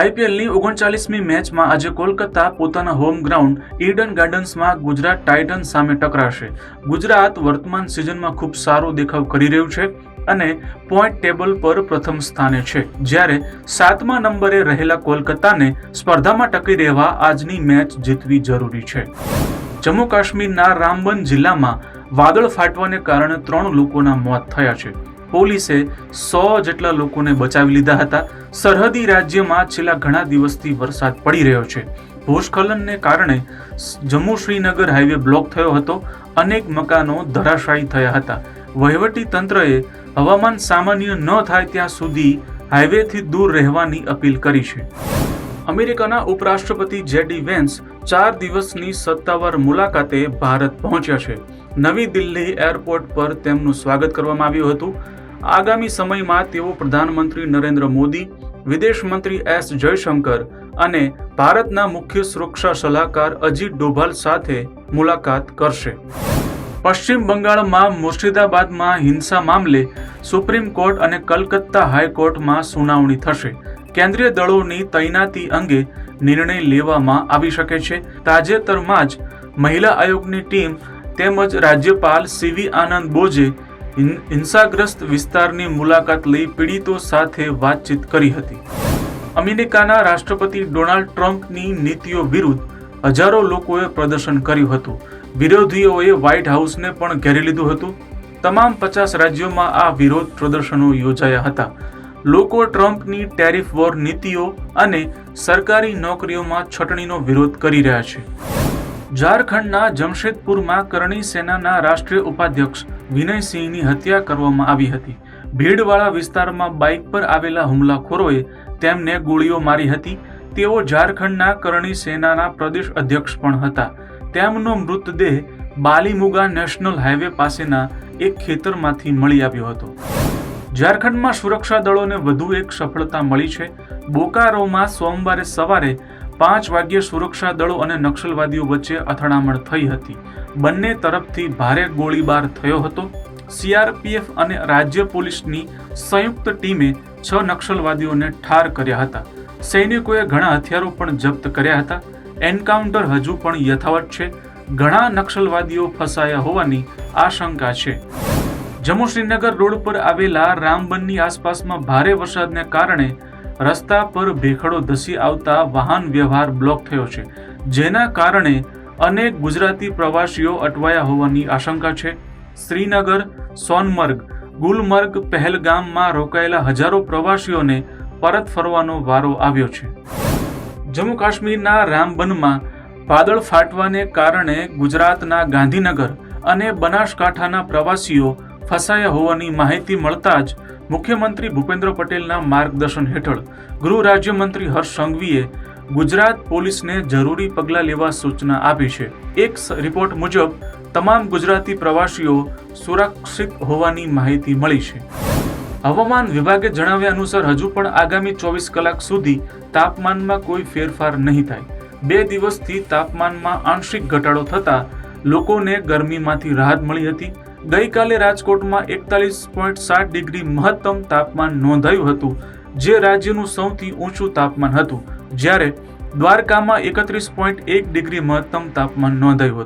આઈપીએલની ઓગણચાલીસમી મેચમાં આજે કોલકાતા પોતાના હોમ ગ્રાઉન્ડ ઈડન ગાર્ડન્સમાં ગુજરાત ટાઇટન્સ સામે ટકરાશે. ગુજરાત વર્તમાન સિઝનમાં ખૂબ સારો દેખાવ કરી રહ્યું છે અને પોઈન્ટ ટેબલ પર પ્રથમ સ્થાને છે. જ્યારે સાતમા નંબરે રહેલા કોલકાતાને સ્પર્ધામાં ટકી રહેવા આજની મેચ જીતવી જરૂરી છે. જમ્મુ કાશ્મીરના રામબન જિલ્લામાં વાદળ ફાટવાને કારણે ત્રણ લોકોના મોત થયા છે. પોલીસે સો જેટલા લોકોને બચાવી લીધા હતા. સરહદી રાજ્યમાં છેલ્લા ઘણા દિવસથી વરસાદ પડી રહ્યો છે. ભૂસ્ખલનને કારણે જમ્મુ શ્રીનગર હાઈવે બ્લોક થયો હતો. અનેક મકાનો ધરાશાયી થયા હતા. વહીવટી તંત્રએ હવામાન સામાન્ય ન થાય ત્યાં સુધી હાઈવેથી દૂર રહેવાની અપીલ કરી છે. અમેરિકાના ઉપરાષ્ટ્રપતિ જેડી વેન્સ ચાર દિવસની સત્તાવાર મુલાકાતે ભારત પહોંચ્યા છે. નવી દિલ્હી એરપોર્ટ પર તેમનું સ્વાગત કરવામાં આવ્યું હતું. આગામી સમયમાં તેઓ પ્રધાનમંત્રી નરેન્દ્ર મોદી, વિદેશ મંત્રી એસ જયશંકર અને ભારતના મુખ્ય સુરક્ષા સલાહકાર અજીત ડોભાલ સાથે મુલાકાત કરશે. પશ્ચિમ બંગાળમાં મુર્શિદાબાદમાં હિંસા મામલે સુપ્રીમ કોર્ટ અને કલકત્તા હાઈકોર્ટમાં સુનાવણી થશે. કેન્દ્રીય દળોની તૈનાતી અંગે નિર્ણય લેવામાં આવી શકે છે. તાજેતરમાં જ મહિલા આયોગની ટીમ તેમજ રાજ્યપાલ સીવી આનંદ બોઝે હિંસાગ્રસ્ત વિસ્તારની મુલાકાત લઈ પીડિતો સાથે વાતચીત કરી હતી. અમેરિકાના રાષ્ટ્રપતિ ડોનાલ્ડ ટ્રમ્પની નીતિઓ વિરુદ્ધ હજારો લોકોએ પ્રદર્શન કર્યું હતું. વિરોધીઓએ વ્હાઇટ હાઉસને પણ ઘેરી લીધું હતું. તમામ પચાસ રાજ્યોમાં આ વિરોધ પ્રદર્શનો યોજાયા હતા. લોકો ટ્રમ્પની ટેરિફ વોર નીતિઓ અને સરકારી નોકરીઓમાં છટણીનો વિરોધ કરી રહ્યા છે. ઝારખંડના જમશેદપુરમાં કરણી સેનાના રાષ્ટ્રીય ઉપાધ્યક્ષ વિનયસિંહની હત્યા કરવામાં આવી હતી. ભીડવાળા વિસ્તારમાં બાઇક પર આવેલા હુમલાખોરોએ તેમને ગોળીઓ મારી હતી. તેઓ ઝારખંડના કરણી સેનાના પ્રદેશ અધ્યક્ષ પણ હતા. તેમનો મૃતદેહ બાલીમુગા નેશનલ હાઈવે પાસેના એક ખેતરમાંથી મળી આવ્યો હતો. ઝારખંડમાં સુરક્ષા દળોને વધુ એક સફળતા મળી છે. બોકારોમાં સોમવારે સવારે પાંચ વાગ્યે સુરક્ષા દળો અને નક્સલવાદીઓ વચ્ચે અથડામણ થઈ હતી. બંને તરફથી ભારે ગોળીબાર થયો હતો. સીઆરપીએફ અને રાજ્ય પોલીસની સંયુક્ત ટીમે છ નક્સલવાદીઓને ઠાર કર્યા હતા. સૈનિકોએ ઘણા હથિયારો પણ જપ્ત કર્યા હતા. એન્કાઉન્ટર હજુ પણ યથાવત છે. ઘણા નક્સલવાદીઓ ફસાયા હોવાની આશંકા છે. જમ્મુ શ્રીનગર રોડ પર આવેલા રામબનની આસપાસમાં ભારે વરસાદને કારણે રસ્તા પર ભેખડો ધસી આવતા વાહન વ્યવહાર બ્લોક થયો છે. જેના કારણે અનેક ગુજરાતી પ્રવાસીઓ અટવાયા હોવાની આશંકા છે. શ્રીનગર, સોનમર્ગ, ગુલમર્ગ, પહેલગામમાં રોકાયેલા હજારો પ્રવાસીઓને પરત ફરવાનો વારો આવ્યો છે. જમ્મુ કાશ્મીરના રામબનમાં વાદળ ફાટવાને કારણે ગુજરાતના ગાંધીનગર અને બનાસકાંઠાના પ્રવાસીઓ ફસાયા હોવાની માહિતી મળતા જ મુખ્યમંત્રી ભૂપેન્દ્ર પટેલના માર્ગદર્શન હેઠળ ગૃહ રાજ્યમંત્રી હર્ષ સંઘવીએ ગુજરાત પોલીસને જરૂરી પગલાં લેવા સૂચના આપી છે. એક રિપોર્ટ મુજબ, તમામ ગુજરાતી પ્રવાસીઓ સુરક્ષિત હોવાની માહિતી મળી છે. હવામાન વિભાગે જણાવ્યા અનુસાર, હજુ પણ આગામી ચોવીસ કલાક સુધી તાપમાનમાં કોઈ ફેરફાર નહીં થાય. બે દિવસથી તાપમાનમાં આંશિક ઘટાડો થતાં લોકોને ગરમીમાંથી રાહત મળી હતી. ગઈકાલે રાજકોટમાં એકતાલીસ પોઈન્ટ સાત ડિગ્રી મહત્તમ તાપમાન નોંધાયું હતું, જે રાજ્યનું સૌથી ઊંચું તાપમાન હતું, જ્યારે દ્વારકામાં એકત્રીસ પોઈન્ટ એક ડિગ્રી મહત્તમ તાપમાન નોંધાયું હતું.